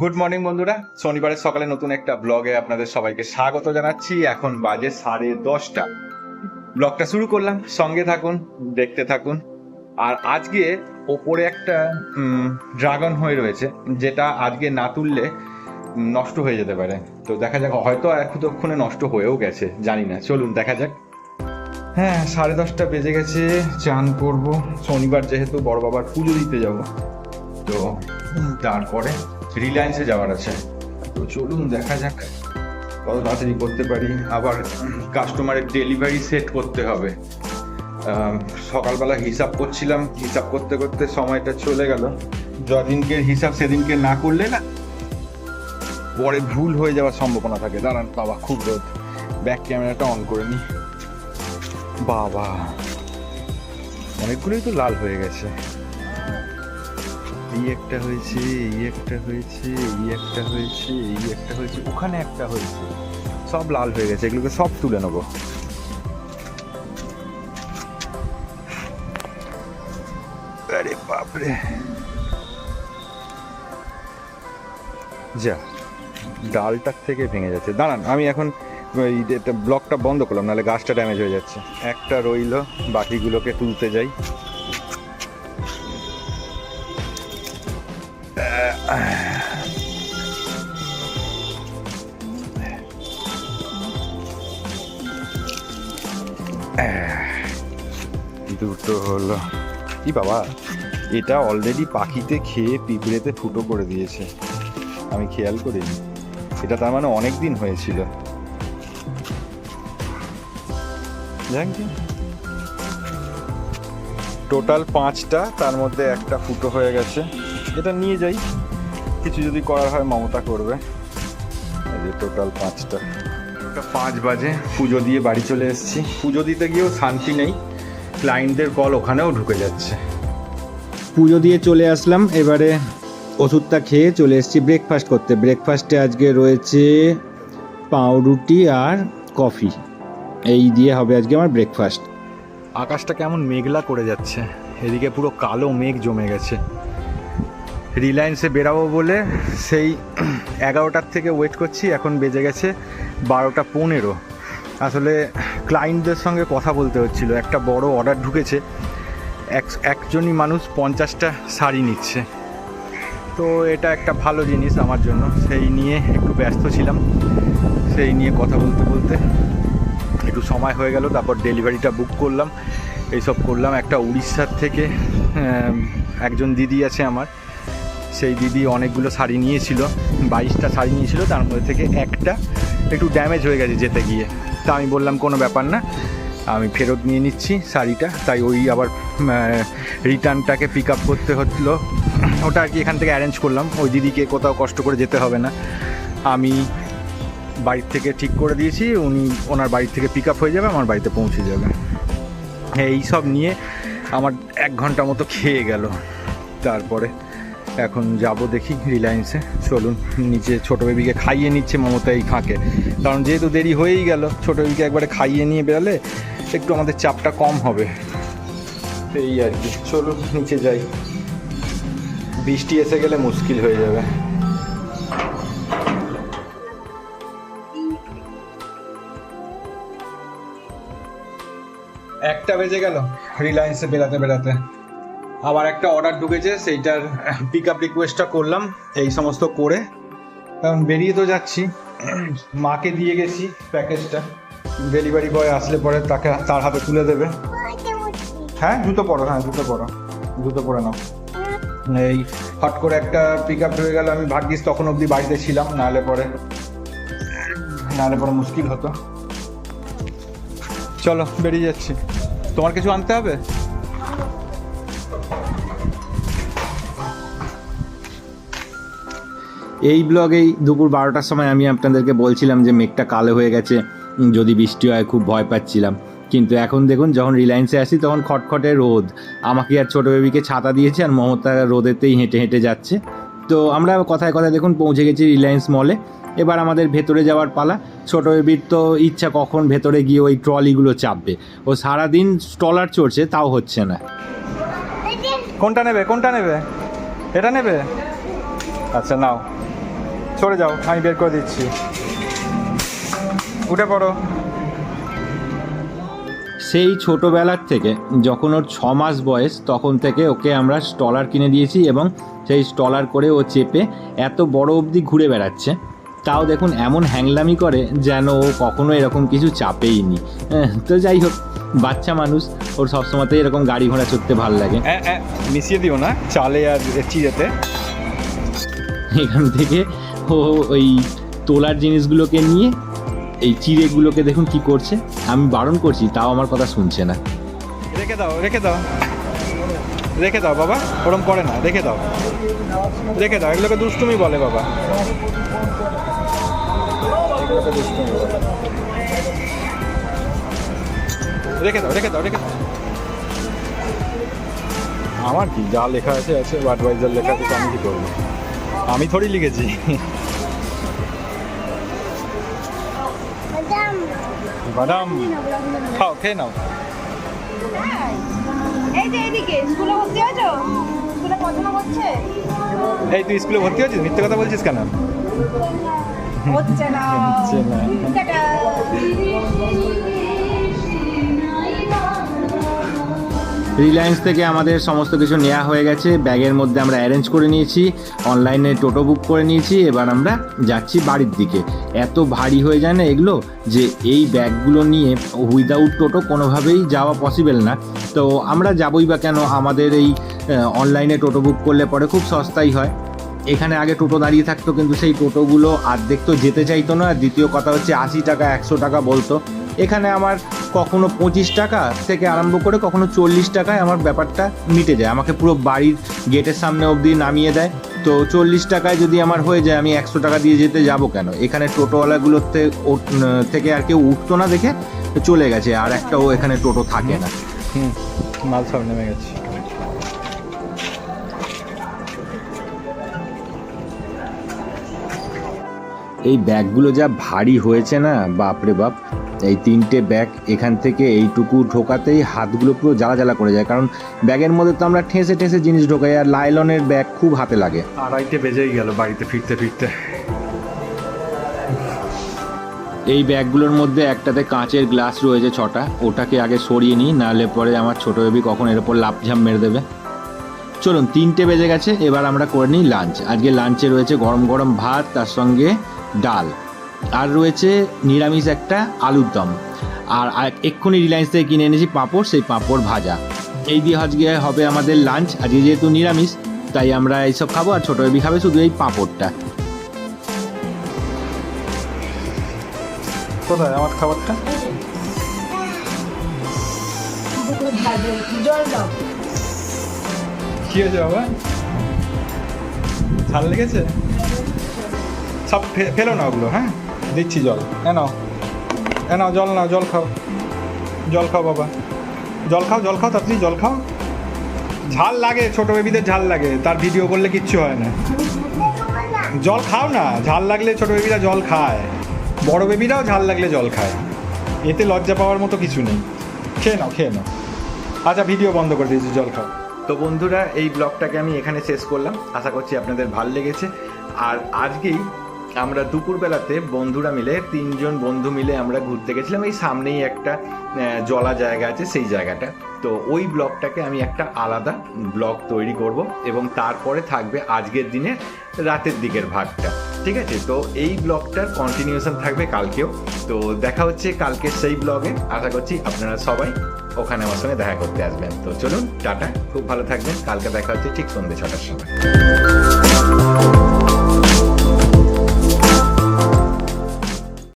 Good morning বন্ধুরা। শনিবারের সকালে নতুন একটা ব্লগে আপনাদের সবাইকে স্বাগত জানাচ্ছি। এখন বাজে সাড়ে দশটা। ব্লগটা শুরু করলাম। সঙ্গে থাকুন, দেখতে থাকুন। আর আজকে ওপরে একটা ড্রাগন হয়ে রয়েছে, যেটা আজকে না তুললে নষ্ট হয়ে যেতে পারে। তো দেখা যাক, হয়তো এতক্ষণে নষ্ট হয়েও গেছে, জানি না। চলুন, দেখা যাক। হ্যাঁ সাড়ে দশটা বেজে গেছে, চান করব। শনিবার যেহেতু বড় বাবার পুজো দিতে যাব, তো তারপরে রিলায়েন্সে যাওয়ার আছে। তো চলুন দেখা যাক, কত তাড়াতাড়ি করতে পারি। আবার কাস্টমারের ডেলিভারি সেট করতে হবে। সকালবেলা হিসাব করছিলাম, হিসাব করতে করতে সময়টা চলে গেল। যদিনকে হিসাব সেদিনকে না করলে না, পরে ভুল হয়ে যাওয়ার সম্ভাবনা থাকে। দাঁড়ান, বাবা, খুব রোদ। ব্যাক ক্যামেরাটা অন করে নি। বাবা, অনেকগুলোই তো লাল হয়ে গেছে। এই একটা হয়েছে, এই একটা হয়েছে, এই একটা হয়েছে, এই একটা হয়েছে, ওখানে একটা হয়েছে। সব লাল হয়ে গেছে, এগুলোকে সব তুলে নেব। আরে বাপরে। যা, ডালটার থেকে ভেঙে যাচ্ছে। দাঁড়ান, আমি এখন ওই ব্লকটা বন্ধ করলাম, নাহলে গাছটা ড্যামেজ হয়ে যাচ্ছে। একটা রইল, বাকিগুলোকে তুলতে যাই। দুটো হলো। কি বাবা, এটা অলরেডি পাখিতে খেয়ে পিঁপড়েতে ফুটো করে দিয়েছে। আমি খেয়াল করিনি। এটা তার মানে অনেক দিন হয়েছিল টোটাল পাঁচটা, তার মধ্যে একটা ফুটো হয়ে গেছে। এটা নিয়ে যাই। কিছু যদি করার হয় মমতা করবে। এই যে টোটাল পাঁচটা। পাঁচ বাজে পুজো দিয়ে বাড়ি চলে এসেছি। পুজো দিতে গিয়েও শান্তি নেই। ক্লায়েন্টদের কল ওখানেও ঢুকে যাচ্ছে। পুজো দিয়ে চলে আসলাম। এবারে ওষুধটা খেয়ে চলে এসেছি ব্রেকফাস্ট করতে। ব্রেকফাস্টে আজকে রয়েছে পাউরুটি আর কফি এই দিয়ে হবে আজকে আমার ব্রেকফাস্ট আকাশটা কেমন মেঘলা করে যাচ্ছে। এদিকে পুরো কালো মেঘ জমে গেছে। রিলায়েন্সে বেরাবো বলে সেই এগারোটার থেকে ওয়েট করছি, এখন বেজে গেছে বারোটা পনেরো। আসলে ক্লায়েন্টদের সঙ্গে কথা বলতে হচ্ছিল, একটা বড় অর্ডার ঢুকেছে, এক, একজনই মানুষ পঞ্চাশটা শাড়ি নিচ্ছে। তো এটা একটা ভালো জিনিস আমার জন্য, সেই নিয়ে একটু ব্যস্ত ছিলাম, সেই নিয়ে কথা বলতে বলতে একটু সময় হয়ে গেল, তারপর ডেলিভারিটা বুক করলাম, এইসব করলাম। একটা উড়িষ্যার থেকে একজন দিদি আছে আমার সেই দিদি অনেকগুলো শাড়ি নিয়েছিল, বাইশটা শাড়ি নিয়েছিল, তার মধ্যে থেকে একটা একটু ড্যামেজ হয়ে গেছে যেতে গিয়ে। তা আমি বললাম, কোনো ব্যাপার না, আমি ফেরত নিয়ে নিচ্ছি শাড়িটা। তাই ওই আবার রিটার্নটাকে পিক আপ করতে হলো ওটা আর কি এখান থেকে অ্যারেঞ্জ করলাম। ওই দিদিকে কোথাও কষ্ট করে যেতে হবে না। আমি বাড়ির থেকে ঠিক করে দিয়েছি, উনি ওনার বাড়ির থেকে পিক আপ হয়ে যাবে, আমার বাড়িতে পৌঁছে যাবে। এই সব নিয়ে আমার এক ঘণ্টা মতো খেয়ে গেল। তারপরে এখন যাব দেখি রিলায়েন্সে চলুন, নিচে ছোটো বেবিকে খাইয়ে নিচ্ছে মমতা এই ফাঁকে কারণ যেহেতু দেরি হয়েই গেল, ছোটো বেবিকে একবারে খাইয়ে নিয়ে বেরোলে একটু আমাদের চাপটা কম হবে। এই আর কি, চলুন, নিচে যাই। বৃষ্টি এসে গেলে মুশকিল হয়ে যাবে। একটা বেজে গেল রিলায়েন্সে বেরাতে বেরাতে। আবার একটা অর্ডার ঢুকেছে, সেইটার পিক আপ রিকোয়েস্টটা করলাম, এই সমস্ত করে। কারণ বেরিয়ে তো যাচ্ছি। মাকে দিয়ে গেছি প্যাকেজটা ডেলিভারি বয় আসলে পরে তাকে, তার হাতে তুলে দেবে। হ্যাঁ জুতো পরো হ্যাঁ জুতো পরো। জুতো পরে নাও। এই হট করে একটা পিক আপ হয়ে গেল। আমি ভাগ্যিস তখন অবধি বাড়িতে ছিলাম, নাহলে পরে নাহলে পরে মুশকিল হতো। চলো, বেরিয়ে যাচ্ছি। তোমার কিছু আনতে হবে? এই ব্লগেই দুপুর বারোটার সময় আমি আপনাদেরকে বলছিলাম যে মেঘটা কালো হয়ে গেছে যদি বৃষ্টি হয় খুব ভয় পাচ্ছিলাম। কিন্তু এখন দেখুন যখন রিলায়েন্সে আসি তখন খটখটে রোদ। আমাকে আর ছোটো বেবিকে ছাতা দিয়েছে আর মমতা রোদেতেই হেঁটে হেঁটে যাচ্ছে। তো আমরা কথায় কথায় দেখুন পৌঁছে গেছি রিলায়েন্স মলে। এবার আমাদের ভেতরে যাওয়ার পালা। ছোটো বেবির তো ইচ্ছা কখন ভেতরে গিয়ে ওই ট্রলিগুলো চাপবে। ও সারাদিন স্টলার চড়ছে তাও হচ্ছে না। কোনটা নেবে? কোনটা নেবে? এটা নেবে? আচ্ছা নাও। সরে যাও আমি বের করে দিচ্ছি। উঠে পড়ো। সেই ছোটোবেলার থেকে যখন ওর ছ মাস বয়স তখন থেকে ওকে আমরা স্টলার কিনে দিয়েছি এবং সেই স্টলার করে ও চেপে এত বড় অবধি ঘুরে বেড়াচ্ছে। তাও দেখুন এমন হ্যাংলামি করে যেন ও কখনো এরকম কিছু চাপেইনি হ্যাঁ, তো যাই হোক বাচ্চা মানুষ ওর সবসময়তেই এরকম গাড়ি ঘোড়া চড়তে ভালো লাগে। এ, এ, মিশিয়ে দিও না চালে আর চিড়েতে এখান থেকে ও ওই তোলার জিনিসগুলোকে নিয়ে, এই চিড়েগুলোকে দেখুন কি করছে। আমি বারণ করছি, তাও আমার কথা শুনছে না। রেখে দাও রেখে দাও। রেখে দাও বাবা, ওরম করে না, রেখে দাও। রেখে দাও, এগুলোকে দুষ্টুমি বলে বাবা। রেখে দাও রেখে দাও রেখে দাও। আমার কি যা লেখা আছে আছে বাডওয়াইজার লেখা আছে, আমি কি করব? আমি থোড়ি লিখেছি। বাদাম। খাও খেয়ে নাও। এই যে এইদিকে স্কুলে ভর্তি হয়েছো স্কুলে পড়াশোনা করছে? এই তুই স্কুলে ভর্তি হয়েছিস? মিথ্যে কথা বলছিস কেন? হচ্ছে না। হচ্ছে না। রিলায়েন্স থেকে আমাদের সমস্ত কিছু নেওয়া হয়ে গেছে। ব্যাগের মধ্যে আমরা অ্যারেঞ্জ করে নিয়েছি। অনলাইনে টোটো বুক করে নিয়েছি। এবার আমরা যাচ্ছি বাড়ির দিকে। এত ভারী হয়ে যায় না এগুলো যে এই ব্যাগগুলো নিয়ে উইদাউট টোটো কোনোভাবেই যাওয়া পসিবল না। তো আমরা যাবই বা কেন আমাদের এই অনলাইনে টোটো বুক করলে পরে খুব সস্তাই হয়। এখানে আগে টোটো দাঁড়িয়ে থাকতো, কিন্তু সেই টোটোগুলো আর্ধেক তো যেতে চাইতো না। দ্বিতীয় কথা হচ্ছে আশি টাকা, একশো টাকা বলতো। এখানে আমার কখনো পঁচিশ টাকা থেকে আরম্ভ করে কখনো চল্লিশ টাকায় আমার ব্যাপারটা মিটে যায়। আমাকে পুরো বাড়ির গেটের সামনে অবধি নামিয়ে দেয়। তো চল্লিশ টাকায় যদি আমার হয়ে যায় আমি একশো টাকা দিয়ে যেতে যাব কেন? এখানে টোটোওয়ালাগুলোতে ওঠ- থেকে আর কেউ উঠতো না দেখে চলে গেছে আর একটাও এখানে টোটো থাকে না। হুম মাল সব নেমে গেছে। এই ব্যাগগুলো যা ভারী হয়েছে না বাপরে বাপ। এই তিনটে ব্যাগ এখান থেকে এইটুকু ঢোকাতেই হাতগুলো পুরো জ্বালা জ্বালা করে যায়। কারণ ব্যাগের মধ্যে তো আমরা ঠেসে ঠেসে জিনিস ঢোকাই আর লাইলনের ব্যাগ খুব হাতে লাগে। আড়াইটে বেজেই গেল বাড়িতে ফিরতে ফিরতে। এই ব্যাগগুলোর মধ্যে একটাতে কাঁচের গ্লাস রয়েছে ছটা। ওটাকে আগে সরিয়ে নিই নাহলে পরে আমার ছোটো বেবি কখন এর উপর লাফঝাম মেরে দেবে। চলুন তিনটে বেজে গেছে এবার আমরা করে নিই লাঞ্চ আজকে লাঞ্চে রয়েছে গরম গরম ভাত তার সঙ্গে ডাল। আর রয়েছে নিরামিষ একটা আলুর দম। আর এক্ষুনি রিলায়েন্স থেকে কিনে এনেছি পাঁপড় সেই পাঁপড় ভাজা। এই দিয়ে আজকে হবে আমাদের লাঞ্চ আজকে যেহেতু নিরামিষ তাই আমরা এইসব খাব আর ছোটো বেবি খাবে শুধু এই পাঁপড়টা। কোথায়? আমার খাবারটা? কি হয়েছে বাবা? ঝাল লেগেছে? সব ফে- ফেলো না ওগুলো হ্যাঁ? দিচ্ছি জল। এ নাও। এ নাও, জল নাও, জল খাও। জল খাও বাবা। জল খাও জল খাও, তাড়াতাড়ি জল খাও। ঝাল লাগে, ছোট বেবিদের ঝাল লাগে। তার ভিডিও করলে কিচ্ছু হয় না। জল খাও না। ঝাল লাগলে ছোট বেবিরা জল খায়। বড় বেবিরাও ঝাল লাগলে জল খায়। এতে লজ্জা পাওয়ার মতো কিছু নেই। খেয়ে নাও খেয়ে নাও। আচ্ছা ভিডিও বন্ধ করে দিয়েছি, জল খাও। তো বন্ধুরা, এই ব্লগটাকে আমি এখানে শেষ করলাম। আশা করছি আপনাদের ভালো লেগেছে। আর আজকেই আমরা দুপুরবেলাতে বন্ধুরা মিলে, তিনজন বন্ধু মিলে আমরা ঘুরতে গেছিলাম। এই সামনেই একটা জলা জায়গা আছে সেই জায়গাটা। তো ওই ব্লগটাকে আমি একটা আলাদা ব্লগ তৈরি করব এবং তারপরে থাকবে আজকের দিনের রাতের দিকের ভাগটা। ঠিক আছে? তো এই ব্লগটার কন্টিনিউশন থাকবে কালকেও। তো দেখা হচ্ছে কালকে সেই ব্লগে। আশা করছি আপনারা সবাই ওখানে আমার সঙ্গে দেখা করতে আসবেন। তো চলুন, টাটা। খুব ভালো থাকবেন। কালকে দেখা হচ্ছে ঠিক সন্ধ্যে ছটার সময়।